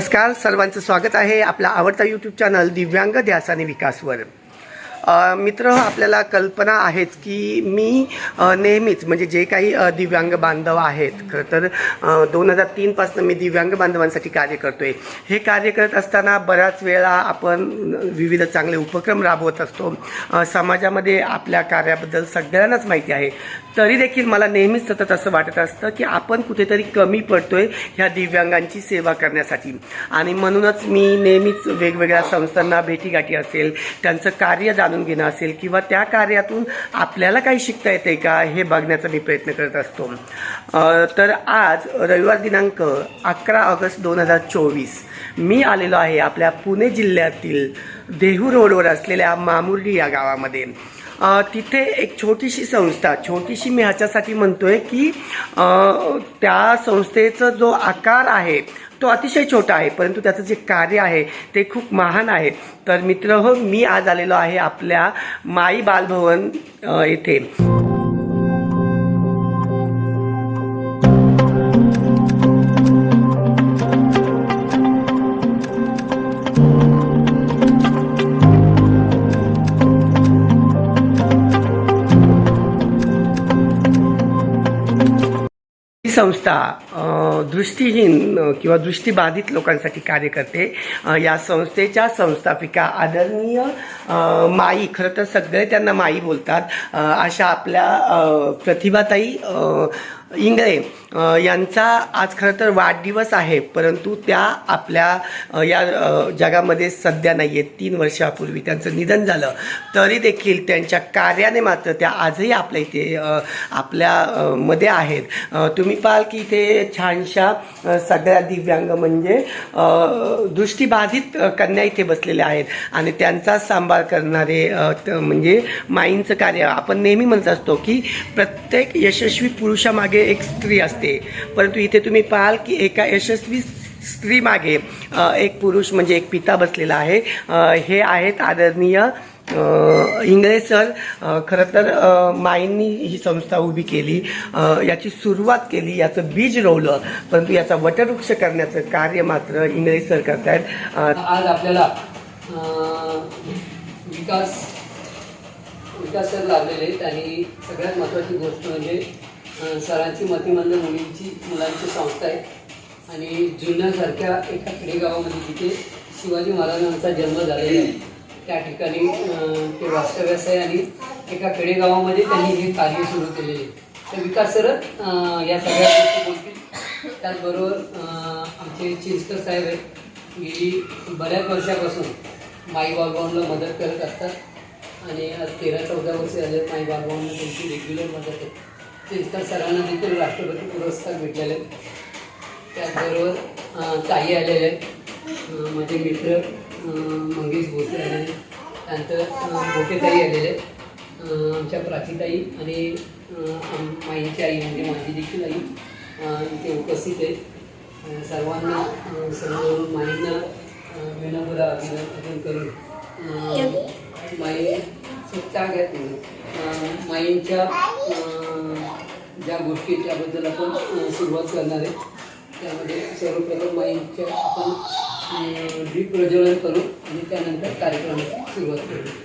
नमस्कार सर्वांचं स्वागत आहे आपला आवडता यूट्यूब चॅनल दिव्यांग ध्यास आणि विकासवर. मित्र आपल्याला कल्पना आहेच की मी नेहमीच म्हणजे जे काही दिव्यांग बांधव आहेत खरं तर दोन हजार तीनपासून मी दिव्यांग बांधवांसाठी कार्य करतोय. हे कार्य करत असताना बऱ्याच वेळा आपण विविध चांगले उपक्रम राबवत असतो. समाजामध्ये आपल्या कार्याबद्दल सगळ्यांनाच माहिती आहे. तरी देखील मला नेहमीच सतत असं वाटत असतं की आपण कुठेतरी कमी पडतोय ह्या दिव्यांगांची सेवा करण्यासाठी. आणि म्हणूनच मी नेहमीच वेगवेगळ्या संस्थांना भेटीगाठी असेल त्यांचं कार्य जाणून जाणून घेणं असेल किंवा त्या कार्यातून आपल्याला काही शिकता येते का हे बघण्याचा मी प्रयत्न करत असतो. तर आज रविवार दिनांक अकरा ऑगस्ट दोन हजार चोवीस मी आलेलो आहे आपल्या पुणे जिल्ह्यातील देहू रोडवर असलेल्या मामुर्डी या गावामध्ये. तिथे एक छोटीशी संस्था छोटीशी मी ह्याच्यासाठी म्हणतो आहे की त्या संस्थेचा जो आकार आहे तो अतिशय छोटा आहे परंतु त्याचं जे कार्य आहे ते खूप महान आहे. तर मित्र हो मी आज आलेलो आहे आपल्या माई बालभवन येथे. संस्था दृष्टीहीन किंवा दृष्टीबाधित लोकांसाठी कार्य करते. या संस्थेच्या संस्थापिका आदरणीय माई. खरं तर सगळे त्यांना माई बोलतात. अशा आपल्या प्रतिभाताई इंगळे यांचा आज खरं तर वाढदिवस आहे परंतु त्या आपल्या या जगामध्ये सध्या नाही आहेत तीन वर्षापूर्वी त्यांचं निधन झालं. तरी देखील त्यांच्या कार्याने मात्र त्या आजही आपल्या इथे आपल्या मध्ये आहेत. तुम्ही पाहाल की इथे छानशा सगळ्या दिव्यांग म्हणजे दृष्टीबाधित कन्या इथे बसलेल्या आहेत. आणि त्यांचा सांभाळ करणारे म्हणजे माईंचं कार्य. आपण नेहमी म्हणत असतो की प्रत्येक यशस्वी पुरुषामागे एक स्त्री असते. परंतु इथे तुम्ही पाहाल की एका यशस्वी स्त्री मागे एक पुरुष म्हणजे एक पिता बसलेला आहे. हे आहेत आदरणीय इंगळे सर. खरं तर माईंनी ही संस्था उभी केली. याची सुरुवात केली याचं बीज रोवलं. परंतु याचा वटवृक्ष करण्याचं कार्य मात्र इंगळे सर करतायत. आज आपल्याला विकास विकास सर लाभलेले आहेत आणि सगळ्यात महत्त्वाची गोष्ट म्हणजे सरांची मतिमंद मुलींची मुलांची संस्था आहे. आणि जुन्यासारख्या एका खेडेगावामध्ये जिथे शिवाजी महाराजांचा जन्म झालेला आहे त्या ठिकाणी ते वास्तव्यास आहे आणि एका खेडेगावामध्ये त्यांनी हे कार्य सुरू केलेले आहे. तर विकास सर या सगळ्या गोष्टी बोलतील. त्याचबरोबर आमचे चिंचकर साहेब आहेत गेली बऱ्याच वर्षापासून माई बालभावनला मदत करत असतात. आणि आज तेरा चौदा वर्ष झाले माई बालभावनला त्यांची रेग्युलर मदत आहे. चिंचकर सरांना देखील राष्ट्रपती पुरस्कार भेटलेले आहेत. त्याचबरोबर ताई आलेले आहेत. माझे मित्र मंगेश भोसले आलेले आहेत. त्यानंतर भोटेताई आलेले आहेत. आमच्या प्राचीताई आणि माईंची आई म्हणजे माझी देखील आई इथे उपस्थित आहेत. सर्वांना सर्व माईंना विनम्र अभिनंदन करून माई सुट्टा अं, माईंच्या ज्या गोष्टी त्याबद्दल आपण सुरुवात करणार आहे. त्यामध्ये सर्वप्रथम माईंच्या आपण दीप प्रज्वलन करू आणि त्यानंतर कार्यक्रमाची सुरुवात करू.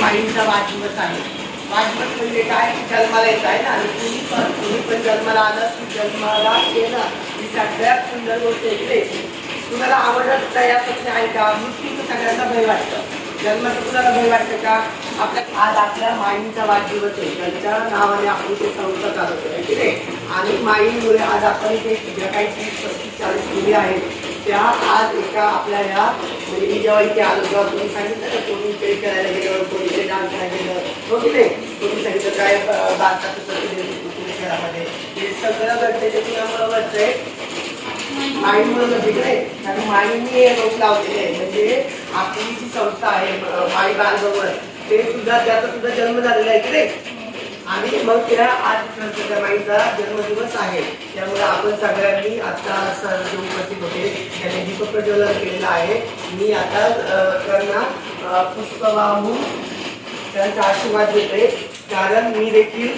माईंचा वाढदिवस आहे. वाढदिवस म्हणजे काय जन्माला येत आहे ना? आणि तुम्ही पण तुम्ही पण जन्माला आलं की जन्माला येणं ही सगळ्यात सुंदर गोष्ट इकडे तुम्हाला आवडत तयार यासाठी आहे का? मृत्यूचं सगळ्यांना भय वाटतं. जन्माचं कुणाला भय वाटतं का? आपल्या आज आपल्या माईंचा वाढदिवस आहे. त्यांच्या नावाने आपण ते संस्था चालवतो आहे की नाही आणि माईंमुळे आज आपण इथे ज्या काही तीस पस्तीस चाळीस मुली आहेत त्या आज एका आपल्या ह्या म्हणजे मी जेव्हा इथे आलो तेव्हा तुम्ही सांगितलं का कोणी ते खेळायला गेलं कोणी इकडे डान्स करायला गेलं? हो की नाही? कोणी सांगितलं काय अं, भारताचं प्रतिनिधित्व खेळामध्ये? हे सगळं घडतंय ते कुणामुळं घडतंय? माईंमुळे तिकडे कारण माईंनी हे रोप लावलेले आहे. म्हणजे आपली जी संस्था आहे अं, माई बालभवन ते सुद्धा त्याचा सुद्धा जन्म झालेला आहे की नाही? आणि मग त्या आज त्या माईचा जन्मदिवस आहे. त्यामुळे आपण सगळ्यांनी आता सर जे उपस्थित होते त्यांनी दीप प्रज्वलन केलेलं आहे. मी आता त्यांना पुष्प वाहून त्यांचा आशीर्वाद देते. कारण मी देखील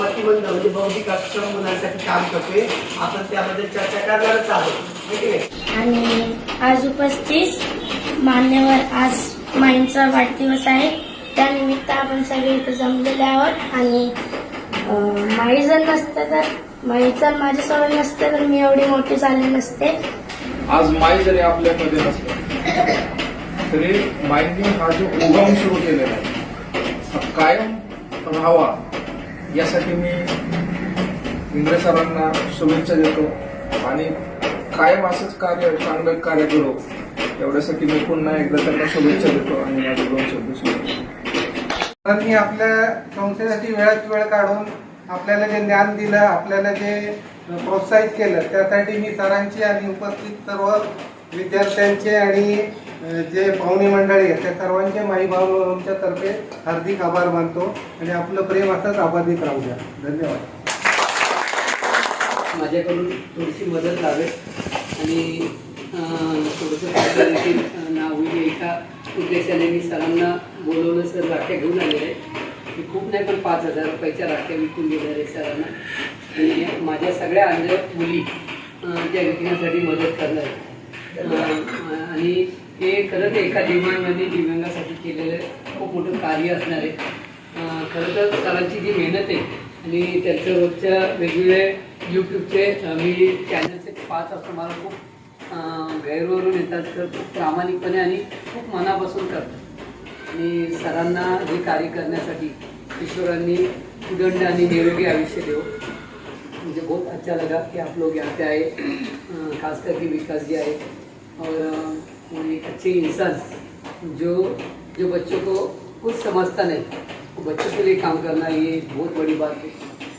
मतिमंद म्हणजे बौद्धिक अक्षम मुलांसाठी काम करतोय. आपण त्याबद्दल चर्चा करणारच आहोत. है की नाही? आणि आज उपस्थित मान्यवर आज माईंचा वाढदिवस आहे. त्यानिमित्त आपण सगळे इथं जमलेले आहोत. आणि माई जर नसतं तर माई जर माझ्यासोबत नसते तर मी एवढी मोठी झाले नसते. आज माई जरी आपल्यामध्ये नसलं तरी माईंनी हा जो उगम सुरू केलेला आहे कायम राहावा यासाठी मी इंद्र सरांना शुभेच्छा देतो. आणि कायम असंच कार्य चांगलं कार्य करू. एवढ्यासाठी मी पुन्हा एकदा त्यांना शुभेच्छा देतो आणि माझे दोन शब्द सुरू आपल्या संस्थेसाठी वेळात वेळ काढून आपल्याला जे ज्ञान दिलं आपल्याला जे प्रोत्साहित केलं त्यासाठी मी सरांची आणि उपस्थित सर्व विद्यार्थ्यांचे आणि जे पाहुणे मंडळी आहेत त्या सर्वांचे माई भाऊच्या तर्फे हार्दिक आभार मानतो आणि आपलं प्रेम असंच अबाधित राहू द्या. धन्यवाद. माझ्याकडून थोडीशी मदत लावेल. आणि थोडंसं देखील ना होईल एका उद्देशाने मी सरांना बोलवलं सर राख्या घेऊन आलेले आहे मी खूप नाही पण पाच हजार रुपयाच्या राख्या विकून दिल्या आहे सरांना. आणि माझ्या सगळ्या अन्य मुली त्या विकण्यासाठी मदत करणार आहेत. आणि हे खरंच एका दिव्यांगाने दिव्यांगासाठी केलेलं खूप मोठं कार्य असणार आहे. खरं तर सरांची जी मेहनत आहे आणि त्यांच्या रोजच्या वेगवेगळे यूट्यूबचे मी चॅनलचे पाच असतो मला खूप गैरवरून येतात तर खूप प्रामाणिकपणे आणि खूप मनापासून करतात. आणि सरांना हे कार्य करण्यासाठी ईश्वरांनी उदंड आणि निरोगी आयुष्य देव. मुझे म्हणजे बहुत अच्छा लगा कि आप लोग यहाँ पे आए खास करके विकास जी आए. और वो एक अच्छे इंसान जो जो बच्चों को कुछ समझता नहीं। वो बच्चों के लिए काम करना ये बहुत बड़ी बात है।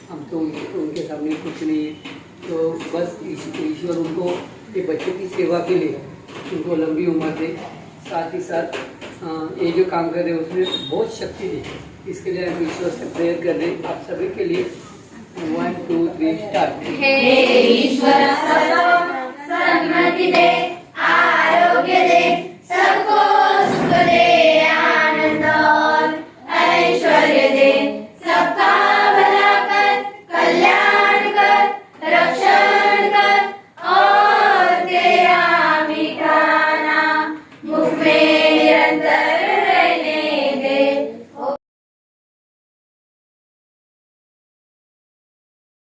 हम तो उनके, सामने कुछ नहीं है। तो बस ईश्वर उनको ये बच्चों की सेवा के लिए उनको लंबी उम्र दे। साथ ही साथ ये जो काम कर रहे हैं उसमें बहुत शक्ति दे। इसके लिए हम ईश्वर से प्रेयर कर रहे हैं। आप सभी के लिए वन टू थ्री स्टार्ट ईश्वर